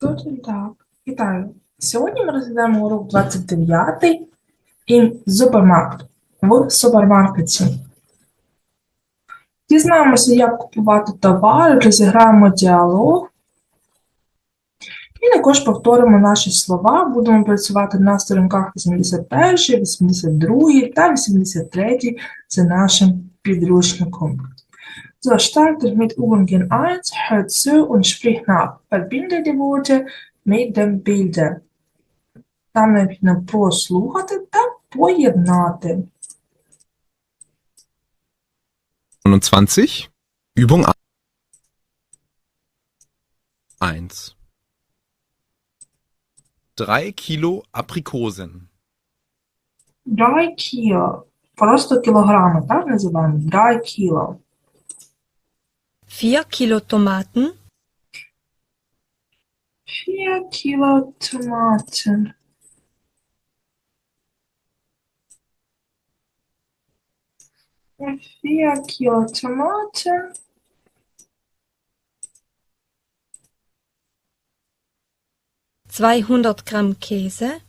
Точно так. Вітаю. Сьогодні ми розглядаємо урок 29 і супермаркет в супермаркеті. Дізнаємося, як купувати товари, розіграємо діалог. І також повторимо наші слова. Будемо працювати на сторінках 81, 82 та 83 за нашим підручником. So, startet mit Übungen 1, hört zu und spricht nach. Verbinde die Worte mit dem Bilder. Там необхідно прослухати та поєднати. 29. Übung 1. 3 Kilo Aprikosen. 3 кіло. Просто кілограми, так називаємо? 3 кіло. 4 Kilo Tomaten, 4 кіло томатів. Vier Kilo Tomaten, 200 Gramm Käse,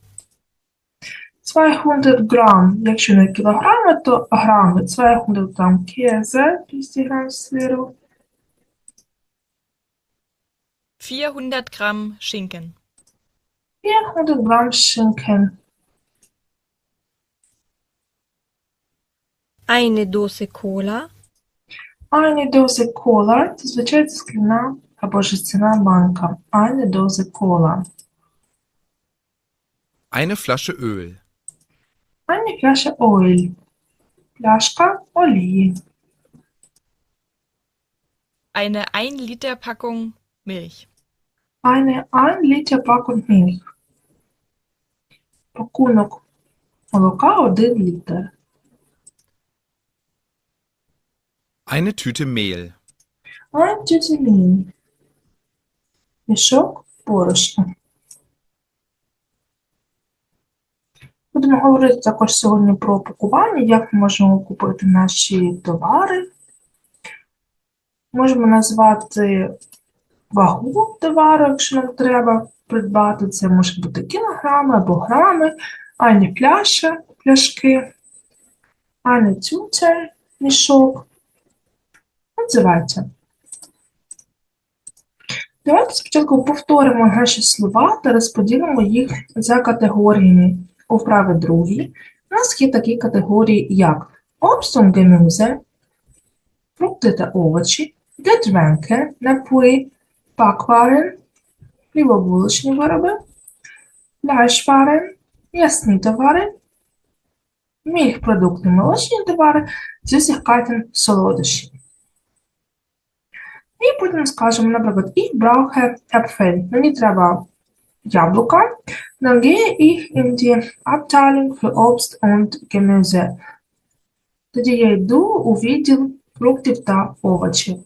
200 грам, якщо не кілограми, то грами. 200 грам кезе, 200 грам сиру, 400 Gramm Schinken, 400 грам шинкен, eine Dose Cola, eine Dose кола, зазвичай це скляна або жестяна банка. Eine Dose кола. Eine Flasche Öl. Eine Flasche Oil. Пляшка олії. eine 1 Liter Packung Milch, Eine 1 Liter Packung Milch. Пакунок молока 1 літр. Eine Tüte Mehl. Ein Tüte Mehl. Мішок борошна. Будемо говорити також сьогодні про пакування, як ми можемо купити наші товари. Можемо назвати вагу товару, якщо нам треба придбати. Це може бути кілограми або грами, ані пляша, пляшки, ані тютель, мішок. Називається. Давайте спочатку повторимо наші слова та розподілимо їх за категоріями. У вправі другій у нас є такі категорії, як Obst und Gemüse, фрукти та овочі, Getränke, напої, Backwaren, хлібобулочні вироби, Fleischwaren, м'ясні товари, мільхпродукти, молочні товари, Süßigkeiten, солодощі. І потім скажемо, наприклад, ich brauche Äpfel. Мені треба яблука. Dann gehe ich in die Abteilung für Obst und Gemüse. Тоді я йду у відділ фруктів та овочів.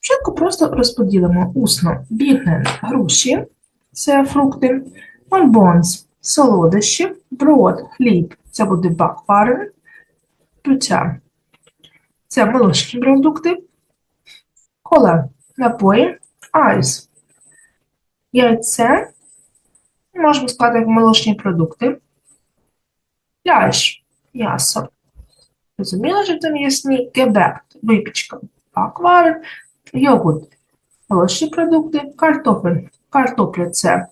Спочатку просто розподілимо усно бігне груші, це фрукти, bonbons – солодощі, брод, хліб – це буде бакварен, пюття – це молочні продукти, кола, напої, айс, яйце, можемо сказати як молочні продукти, пляж, м'ясо. Розуміло, що це м'ясні гебект, випічка, акварин, йогурт, молочні продукти, картопль, картопля це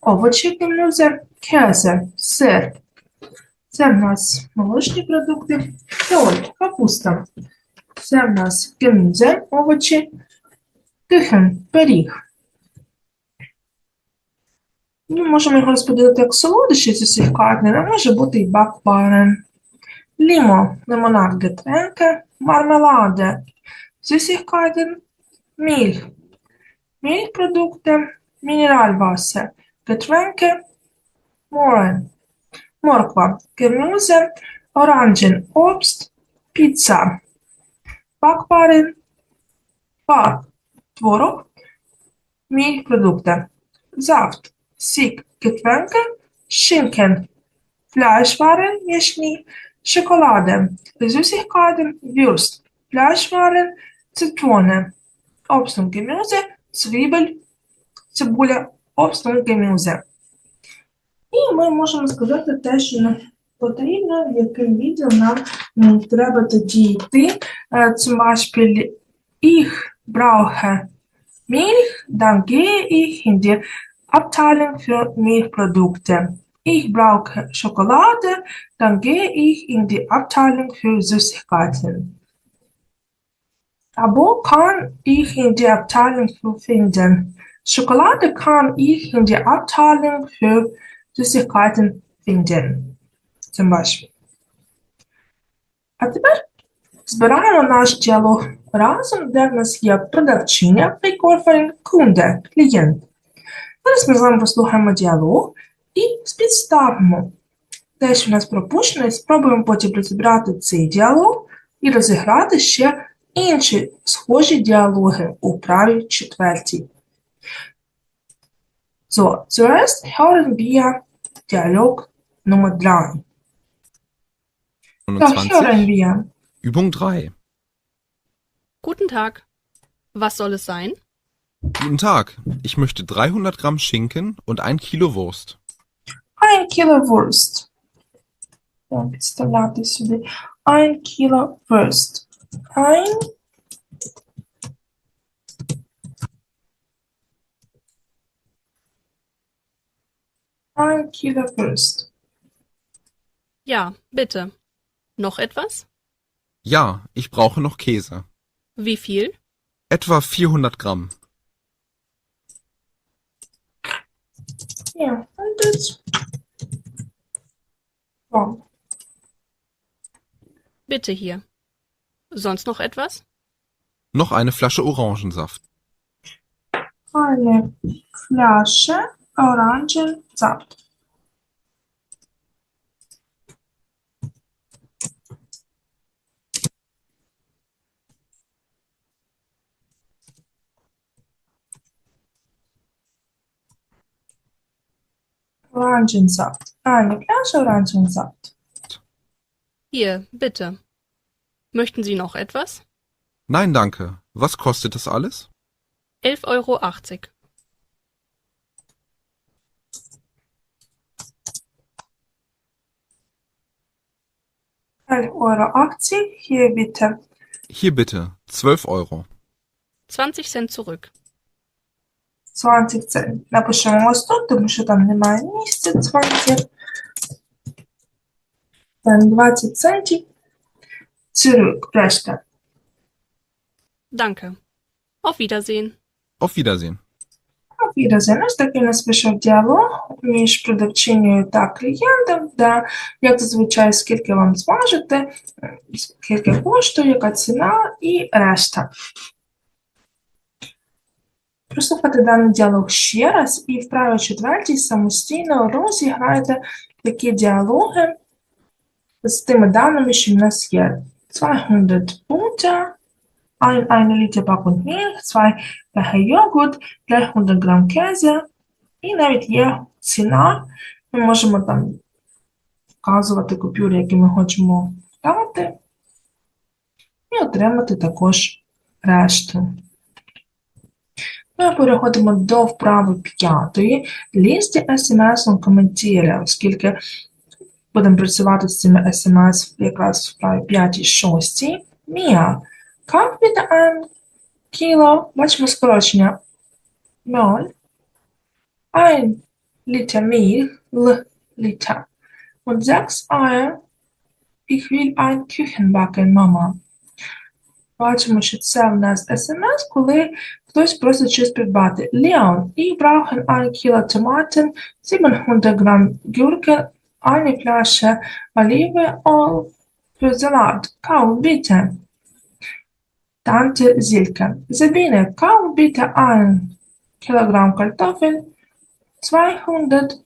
овочі, гемюзе, кезе, сир. Це в нас молочні продукти, фіоль, капуста. Це в нас гемюзе, овочі, кихен, пиріг. Ми можемо його розподілити як солодощі зі сількарни, а може бути і бакварен. Лімо, лимонад, гетренке, мармеладе, Süßigkeiten, Milch, Milchprodukte, Mineralwasser, Getränke, Mohren, Morkwa, Gemüse, Orangen, Obst, Pizza, Backwaren, Quark, Tворог, Milchprodukte, Saft, Sieg, Getränke, Schinken, Fleischwaren, Mischni, Schokolade, Süßigkeiten, Würst, Fleischwaren, Zitrone, Obst und Gemüse, Zwiebel, цибуля обслуги Gemüse. І ми можемо сказати те, що нам потрібно, в який відділ нам треба тоді йти. Е, Zum Beispiel, ich brauche Milch, dann gehe ich in die Abteilung für Milchprodukte. Ich brauche Schokolade, dann gehe ich in die Abteilung für Süßigkeiten. Або kann ich in die Abteilung für finden. Schokolade kann ich in die Abteilung. А тепер збираємо наш діалог разом, де в нас є продавчиня, Verkäuferin, Kunde, клієнт. Зараз ми з вами послухаємо діалог і спідставимо те, що в нас пропущено, і спробуємо потім розібрати цей діалог і розіграти ще інші схожі діалоги у правій четвертій. So, zuerst hören wir Dialog Nummer 3. Ja, hören 29. wir. Übung 3. Guten Tag. Was soll es sein? Guten Tag. Ich möchte 300 Gramm Schinken und ein Kilo Wurst. Ein Kilo Wurst. Так, підставляти сюди. Ein Kilo Wurst. Ein Ein Kilo Wurst. Ja, bitte. Noch etwas? Ja, ich brauche noch Käse. Wie viel? Etwa 400 Gramm. Ja, und. So, Bitte hier. Sonst noch etwas? Noch eine Flasche Orangensaft. eine Flasche Orangensaft. Orangensaft. Eine Flasche Orangensaft. Hier, bitte. Möchten Sie noch etwas? Nein, danke. Was kostet das alles? 11,80 Euro. 11,80 Euro. Hier bitte. Hier bitte. 12 Euro. 20 Cent zurück. 20 центів. Напишемо ось тут, тому що там немає місця 20. Там 20 центів. Цирюк, решта. Danke. Auf Wiedersehen. Auf Wiedersehen. Auf Wiedersehen. Ось такий у нас пішов діалог між продавчинею та клієнтом, де, як зазвичай, скільки вам зважити, скільки коштує, яка ціна і решта. Прослухайте даний діалог ще раз і в правій четвертій самостійно розіграйте такі діалоги з тими даними, що в нас є. 200 Punkte, ein, eine Liter Packung Milch, zwei Becher Joghurt, 300 грам Käse, і навіть є ціна. Ми можемо там вказувати купюри, які ми хочемо дати, і отримати також решту. Ми переходимо до вправи п'ятої. Лісті смс коментарі, оскільки будемо працювати з цими смс якраз в вправі 5-6. Мія, как ein Kilo, бачимо скорочення. 0, ein Liter Milch, L Liter, und 6 Eier, ich will ein Küchenbacken, Mama. Бачимо, що це в нас смс, коли хтось просить щось придбати. Leon, ich brauche ein Kilo Tomaten, 700 Gramm Gurke, eine Flasche Olivenöl für Salat. Kauf bitte. Tante Silke. Sabine, kauf bitte ein Kilogramm Kartoffeln, 250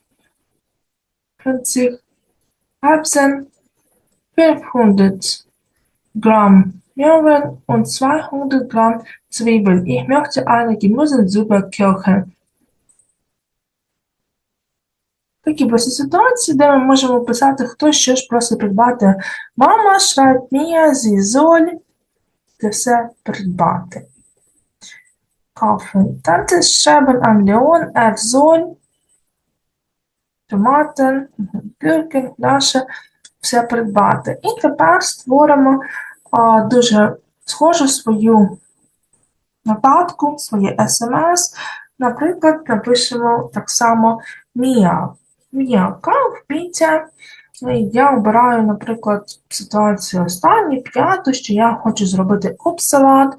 Erbsen, 500 Gramm Möhren und 200 Gramm Zwiebeln. Ich möchte eine Gemüsesuppe kochen. Такі просто ситуації, де ми можемо писати, хто що ж просить придбати. Мама шрайб Мія зі Золь, це все придбати. kaufen. Tantes schreiben an Leon, er soll наше все придбати. І тепер створимо а, дуже схожу свою нотатку, своє смс. Наприклад, напишемо так само Мія. Kaufbitte. І Я обираю, наприклад, ситуацію останню, п'яту, що я хочу зробити обсалат,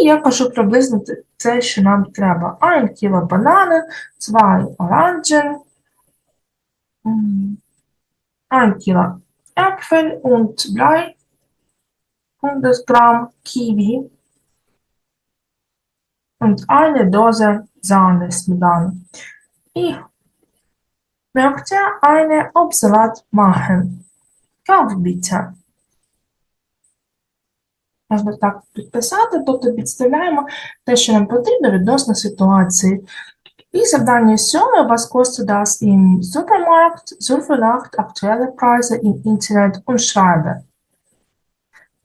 і я кажу приблизно це, що нам треба. Ein Kilo Bananen, zwei Orangen, ein Kilo Äpfel und 300 Gramm Kiwi und eine Dose Sahne Smetana. Ich möchte eine Obstsalat machen. Kauf bitte. Можна так підписати, тобто підставляємо те, що нам потрібно відносно ситуації. І завдання сьоме was kostet das im Supermarkt, suche nach aktuelle Preise im Internet und schreibe.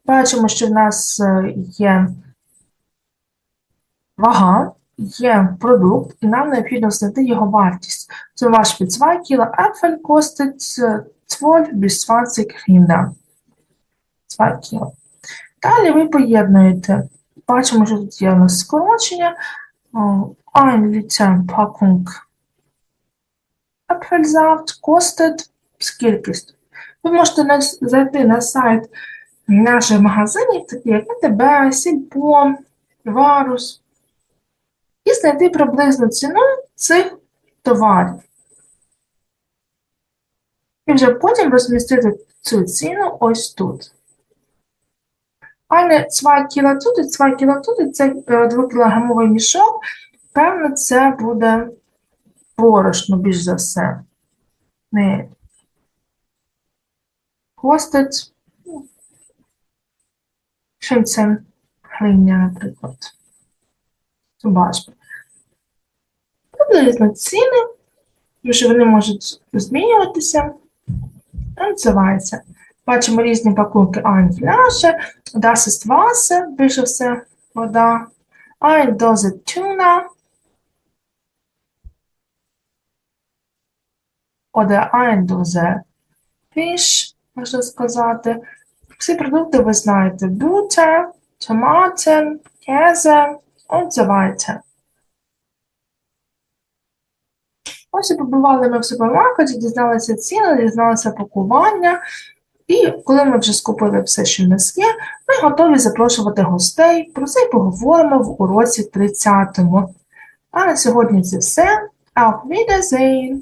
Бачимо, що в нас е, є вага, є продукт, і нам необхідно знайти його вартість. Zum Beispiel 2 Kilo Äpfel kostet äh, 12 bis 20 Hrinder. 2 кіло. Далі ви поєднуєте. Бачимо, що тут є у нас скорочення. Ein Liter Packung Apfelsaft kostet скількість. Ви можете зайти на сайт наших магазинів, такі як АТБ, Сільпо, Варус, і знайти приблизну ціну цих товарів. І вже потім розмістити цю ціну ось тут. Eine 2 кіла тут і 2 кіла тут, це 2-кілограмовий мішок. Певно, це буде борошно, більш за все. Не. Костить. Чим це гривня, наприклад. Бачимо. Приблизно ціни, тому що вони можуть змінюватися. Називається. Бачимо різні пакунки Ein Flasche, Das ist більше все вода. Ein Dose Tuna. Oder ein Dose Fish, можна сказати. Всі продукти ви знаєте. Butter, Tomaten, Käse weiter. Ось і побували ми в супермаркеті, дізналися ціни, дізналися пакування. І коли ми вже скупили все, що в нас є, ми готові запрошувати гостей. Про це й поговоримо в уроці 30-му. А на сьогодні це все. Auf Wiedersehen!